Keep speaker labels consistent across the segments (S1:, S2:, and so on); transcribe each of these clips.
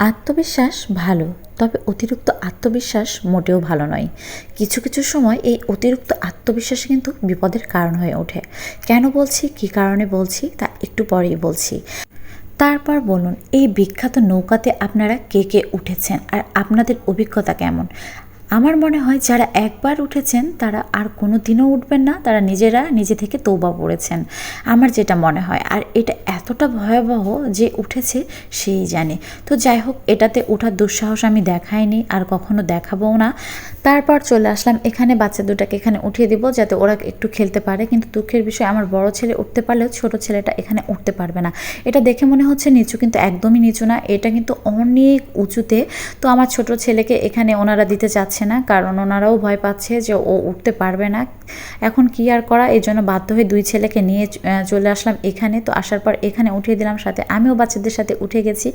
S1: আত্মবিশ্বাস ভালো, তবে অতিরিক্ত আত্মবিশ্বাস মোটেও ভালো নয়। কিছু কিছু সময় এই অতিরিক্ত আত্মবিশ্বাস কিন্তু বিপদের কারণ হয়ে ওঠে। কেন বলছি, কি কারণে বলছি, তা একটু পরেই বলছি। তারপর বলুন, এই বিখ্যাত নৌকাতে আপনারা কে কে উঠেছেন? আর আপনাদের অভিজ্ঞতা কেমন? আমার মনে হয় যারা একবার উঠেছেন, তারা আর কোনো দিনও উঠবেন না। তারা নিজেরা নিজে থেকে তৌবা পড়েছেন, আমার যেটা মনে হয়। আর এটা এতটা ভয়াবহ যে উঠেছে, সেই জানে। তো যাই হোক, এটাতে ওঠার দুঃসাহস আমি দেখাইনি, আর কখনো দেখাবও না। তারপর চলে আসলাম, এখানে বাচ্চা দুটাকে এখানে উঠিয়ে দিব, যাতে ওরা একটু খেলতে পারে। কিন্তু দুঃখের বিষয়, আমার বড় ছেলে উঠতে পারলেও ছোট ছেলেটা এখানে উঠতে পারবে না। এটা দেখে মনে হচ্ছে নিচু কিন্তু একদমই নিচু না। এটা কিন্তু অনেক উঁচুতে। তো আমার ছোট ছেলেকে এখানে ওনারা দিতে চাচ্ছে পারছে না, কারণ ওনারাও ভয় পাচ্ছে যে ও উঠতে পারবে না। এখন কি আর করা? এই জন্য বাধ্য হয়ে দুই ছেলেকে নিয়ে চলে আসলাম এখানে। তো আসার পর এখানে উঠিয়ে দিলাম সাথে। আমিও বাচ্চাদের সাথে উঠে গেছি।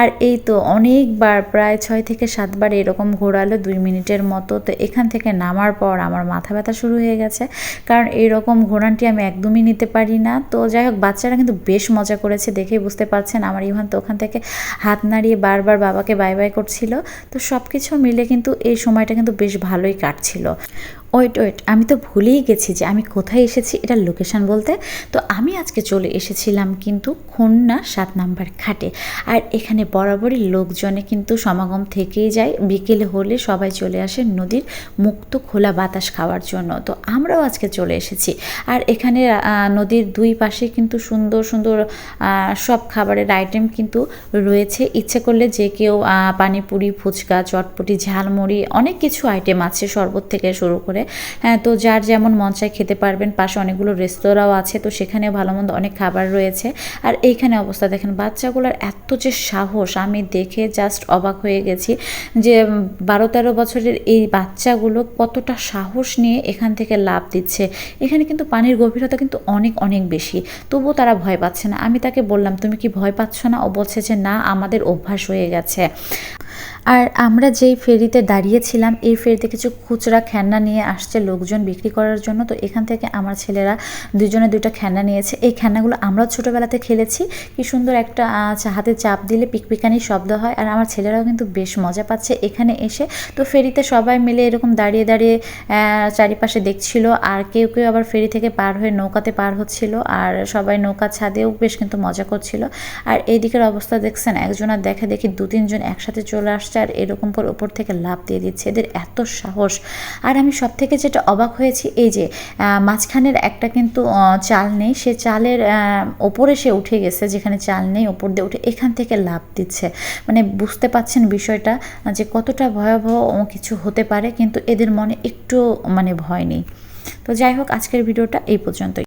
S1: আর এই তো অনেকবার, প্রায় ছয় থেকে সাতবার এরকম ঘোরালো দুই মিনিটের মতো। তো এখান থেকে নামার পর আমার মাথা ব্যথা শুরু হয়ে গেছে। কারণ এইরকম ঘোরানটি আমি একদমই নিতে পারি না। তো যাই হোক, বাচ্চারা কিন্তু বেশ মজা করেছে দেখেই বুঝতে পারছেন। আমার ইভান তো ওখান থেকে হাত নাড়িয়ে বারবার বাবাকে বাই বাই করছিল। তো সব কিছু মিলে কিন্তু এই সময় সময়টা কিন্তু বেশ ভালোই কাটছিল। ওয়েট ওয়েট, আমি তো ভুলেই গেছি যে আমি কোথায় এসেছি এটার লোকেশান বলতে। তো আমি আজকে চলে এসেছিলাম কিন্তু খুলনা সাত নাম্বার খাটে আর এখানে বরাবরই লোকজনে কিন্তু সমাগম থেকেই যায়। বিকেলে হলে সবাই চলে আসে নদীর মুক্ত খোলা বাতাস খাওয়ার জন্য। তো আমরাও আজকে চলে এসেছি। আর এখানে নদীর দুই পাশে কিন্তু সুন্দর সুন্দর সব খাবারের আইটেম কিন্তু রয়েছে। ইচ্ছে করলে যে কেউ পানিপুরি, ফুচকা, চটপটি, ঝালমুড়ি, অনেক কিছু আইটেম আছে শরবত থেকে শুরু করে করে। হ্যাঁ তো যার যেমন মন চায় খেতে পারবেন। পাশে অনেকগুলো রেস্তোরাঁও আছে, তো সেখানেও ভালো মন্দ অনেক খাবার রয়েছে। আর এইখানে অবস্থা দেখেন, বাচ্চাগুলোর এত যে সাহস, আমি দেখে জাস্ট অবাক হয়ে গেছি যে বারো তেরো বছরের এই বাচ্চাগুলো কতটা সাহস নিয়ে এখান থেকে লাভ দিচ্ছে। এখানে কিন্তু পানির গভীরতা কিন্তু অনেক অনেক বেশি। তবুও তারা ভয় পাচ্ছে না। আমি তাকে বললাম, তুমি কি ভয় পাচ্ছ না? ও বলছে যে, না, আমাদের অভ্যাস হয়ে গেছে। আর আমরা যেই ফেরিতে দাঁড়িয়েছিলাম, এই ফেরিতে কিছু খুচরা খেলনা নিয়ে আসছে লোকজন বিক্রি করার জন্য। তো এখান থেকে আমার ছেলেরা দুজনে দুইটা খেলনা নিয়েছে। এই খেলনাগুলো আমরাও ছোটোবেলাতে খেলেছি। কি সুন্দর একটা হাতে চাপ দিলে পিকপিকানি শব্দ হয়। আর আমার ছেলেরাও কিন্তু বেশ মজা পাচ্ছে এখানে এসে। তো ফেরিতে সবাই মিলে এরকম দাঁড়িয়ে দাঁড়িয়ে চারিপাশে দেখছিল। আর কেউ কেউ আবার ফেরি থেকে পার হয়ে নৌকাতে পার হচ্ছিল। আর সবাই নৌকা ছাদেও বেশ কিন্তু মজা করছিল। আর এই দিকের অবস্থা দেখছেন? একজন আর দেখা দেখি দু তিনজন একসাথে চলে আসছে। আর এরকম করে ওপর থেকে লাভ দিয়ে দিচ্ছে। এদের এত সাহস। আর আমি সব থেকে যেটা অবাক হয়েছি, এই যে মাঝখানের একটা কিন্তু চাল নেই। সে চালের ওপরে সে উঠে গেছে, যেখানে চাল নেই, ওপর দিয়ে উঠে এখান থেকে লাভ দিচ্ছে। মানে বুঝতে পাচ্ছেন বিষয়টা, যে কতটা ভয়াবহ কিছু হতে পারে, কিন্তু এদের মনে একটু মানে ভয় নেই। তো যাই হোক, আজকের ভিডিওটা এই পর্যন্তই।